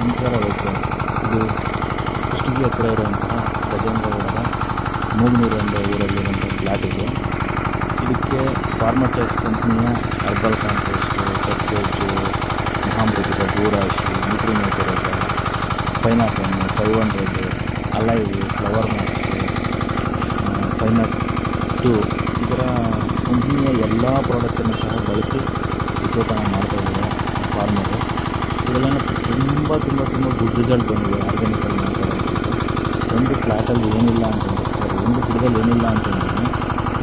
ನಮಸ್ಕಾರ ರೈತರೆ ಇದು ಕುಷ್ಟಗಿ ಹತ್ತಿರ ಇರುವಂತಹ ಗಜೇಂದ್ರಗೌಡರ ಮೂಗ್ನೂರು ಎಂಬ ಊರಲ್ಲಿರುವಂಥ ಫ್ಲ್ಯಾಟ್ ಇದೆ. ಇದಕ್ಕೆ ಫಾರ್ಮರ್ ಚಾಯ್ಸ್ ಕಂಪ್ನಿಯ ಹರ್ಬಲ್ ಕಾಂಪೋಸ್ಟು ಸಬ್ಜೆಕ್ಟು ಮಹಾಮೃತಕ ಬೂರಾಶಿ ನ್ಯೂಟ್ರಿನೇಟರ್ pineapple five hundred alive flower max ಪೈನಟ್ ಟು ಇದರ ಕಂಪ್ನಿಯ ಎಲ್ಲ ಪ್ರಾಡಕ್ಟನ್ನು ಸಹ ಬಳಸಿ ಉದ್ಯೋಗ ಮಾಡ್ತಾ ಇದ್ದಾರೆ ಫಾರ್ಮರು ಇದೆಲ್ಲ ತುಂಬ ತುಂಬ ತುಂಬ ಗುಡ್ ರಿಸಲ್ಟ್ ಬಂದಿದೆ ಆರ್ಗ್ಯಾನಿಕಲ್ ಮಾಡ್ತಾರೆ ಒಂದು ಫ್ಲಾಟಲ್ಲಿ ಏನಿಲ್ಲ ಅಂತಂದರೆ ಒಂದು ಗಿಡದಲ್ಲಿ ಏನಿಲ್ಲ ಅಂತಂದರೆ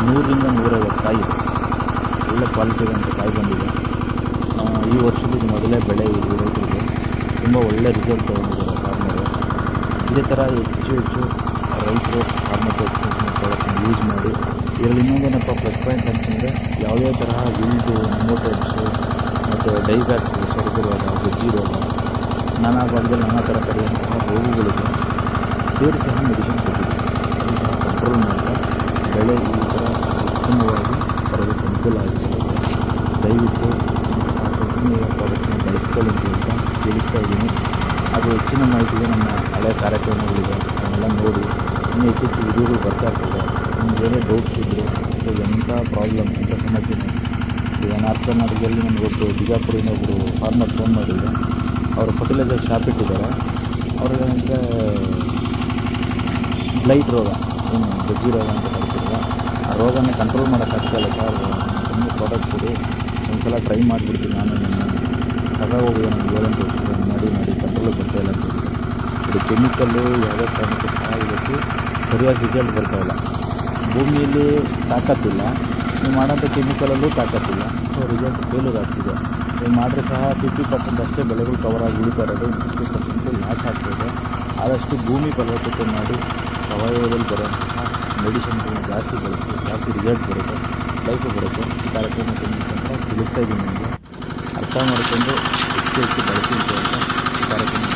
ನೂರರಿಂದ ನೂರೈವತ್ತು ಕಾಯಿ ಒಳ್ಳೆ ಕ್ವಾಲಿಟಿ ಅಂತ ಕಾಯಿ ಬಂದಿದೆ. ಈ ವರ್ಷದ ಮೊದಲೇ ಬೆಳೆ ಇದು ರೈತರಿಗೆ. ತುಂಬ ಒಳ್ಳೆ ರಿಸಲ್ಟ್ ತೊಗೊಂಡಿದ್ದಾರೆ ಫಾರ್ಮರು ಇದೇ ಥರ ಹೆಚ್ಚು ಹೆಚ್ಚು ರೈತರು ಫಾರ್ಮರ್ ಪ್ರಾಡಕ್ಟ್ನ ಯೂಸ್ ಮಾಡಿ, ಇದರಲ್ಲಿ ಇನ್ನೊಂದೇನಪ್ಪ ಪ್ಲಸ್ ಪಾಯಿಂಟ್ ಅಂತಂದರೆ ಯಾವುದೇ ತರಹ ವಿಲ್ಡು ಮೋಟರ್ಸು ಮತ್ತು ಡೈಬ್ಯಾಕ್ಸು ಸೊರಗು ಗಜ್ಜಿ ರೋಗ. ನಾನಾ ಭಾಗದಲ್ಲಿ ನಾನಾ ಥರ ಕರೆಯುವಂತಹ ರೋಗಗಳಿಗೆ ಬೇರೆ ಸಹ ಮೆಡಿಸಿನ್ ಕೊಟ್ಟಿದೆ ಅದನ್ನು ಸಹ ಕಂಟ್ರೋಲ್ ಮಾಡಿದ ಬೆಳೆ ಈ ಥರ ಉತ್ತಮವಾಗಿ ಬರೋದಕ್ಕೆ ಅನುಕೂಲ ಆಗಿದೆ. ದಯವಿಟ್ಟು ಕಂಪನಿಯ ಪ್ರಾಡಕ್ಟ್ನ ಬಳಸ್ಕೊಳ್ಳಿ ಅಂತ ಹೇಳ್ತಾ ತಿಳಿಸ್ತಾ ಇದ್ದೀನಿ. ಅದು ಹೆಚ್ಚಿನ ಮಾಹಿತಿಗೆ ನಮ್ಮ ಹಳೆಯ ಕಾರ್ಯಕ್ರಮಗಳಿದೆ. ಅದನ್ನೆಲ್ಲ ನೋಡಿ ಇನ್ನೂ ಹೆಚ್ಚೆಚ್ಚು ವಿಡಿಯೋಗಳು ಬರ್ತಾ ಇರ್ತದೆ ನಿಮ್ಗೆ ಏನೇ ಡೌಟ್ಸ್ ಇದ್ದರೆ ಅಥವಾ ಎಂಥ ಪ್ರಾಬ್ಲಮ್ ಎಂಥ ಸಮಸ್ಯೆ ಈಗ ನಾರ್ತ್ ಕರ್ನಾಟಕದಲ್ಲಿ ನಿಮ್ಗೆ ಗೊತ್ತು ಬಿಜಾಪುರಿಂದ ಒಬ್ಬರು ಫಾರ್ಮರ್ ಫೋನ್ ಮಾಡಿದ್ರು. ಅವರು ಫರ್ಟಿಲೈಸರ್ ಶಾಪ್ ಇಟ್ಟಿದ್ದಾರೆ. ಅವ್ರಿಗೆ ಏನಂದರೆ ಬ್ಲೈಟ್ ರೋಗ, ಏನು ಗಜ್ಜಿ ರೋಗ ಅಂತ ಕರಿತಿದ್ರು ಆ ರೋಗನ ಕಂಟ್ರೋಲ್ ಮಾಡೋಕ್ಕಾಗ್ತಾಯಿಲ್ಲ ಸರ್ ತುಂಬ ಪ್ರಾಡಕ್ಟ್ ಕೊಡಿ. ಒಂದು ಸಲ ಟ್ರೈ ಮಾಡಿಬಿಡ್ತೀನಿ ನಾನು ನಿಮ್ಮ ತಗೋಗಿ ನನಗೆ ವರ್ಷ ಮಾಡಿ ಮಾಡಿ ಕಂಟ್ರೋಲ್ ಬರ್ತಾಯಿಲ್ಲ ಹೇಳಿದ್ರು. ಇದು ಕೆಮಿಕಲ್ಲು ಯಾವುದೇ ಕಾರಣಕ್ಕೂ ಸಹ ಇವತ್ತು ಸರಿಯಾಗಿ ರಿಸಲ್ಟ್ ಬರ್ತಾಯಿಲ್ಲ ಭೂಮಿಯಲ್ಲಿ ತಾಕತ್ತಿಲ್ಲ. ನೀವು ಮಾಡೋಂಥ ಕೆಮಿಕಲಲ್ಲೂ ತಾಕತ್ತಿಲ್ಲ ಸೊ ರಿಸಲ್ಟ್ ಫೇಲ್ಯೂರ್ ಆಗ್ತಿದೆ. ನೀವು ಮಾಡಿದ್ರೆ ಸಹ ಫಿಫ್ಟಿ ಪರ್ಸೆಂಟ್ ಅಷ್ಟೇ ಬೆಳೆಗಳು ಕವರ್ ಆಗಿ ಉಳಿತಾ ಇರೋದು ಫಿಫ್ಟಿ ಪರ್ಸೆಂಟು ಲಾಸ್ ಆಗ್ತಿದೆ ಆದಷ್ಟು ಭೂಮಿ ಫಲವತ್ತತೆ ಮಾಡಿ ಸಾವಯವದಲ್ಲಿ ಬರೋಂತಹ ಮೆಡಿಸಿನ್ಗಳನ್ನ ಜಾಸ್ತಿ ಬಳಸಿ, ಜಾಸ್ತಿ ರಿಸಲ್ಟ್ ಬರುತ್ತೆ ಲೈಫು ಬರುತ್ತೆ. ಈ ಕಾರ್ಯಕ್ರಮ ತಿಳಿಸ್ತಾ ಇದ್ದೀನಿ ನಿಮಗೆ. ಅರ್ಥ ಮಾಡಿಕೊಂಡು ಹೆಚ್ಚು ಹೆಚ್ಚು ಬಳಸಿ ಅಂತ ಈ ಕಾರ್ಯಕ್ರಮ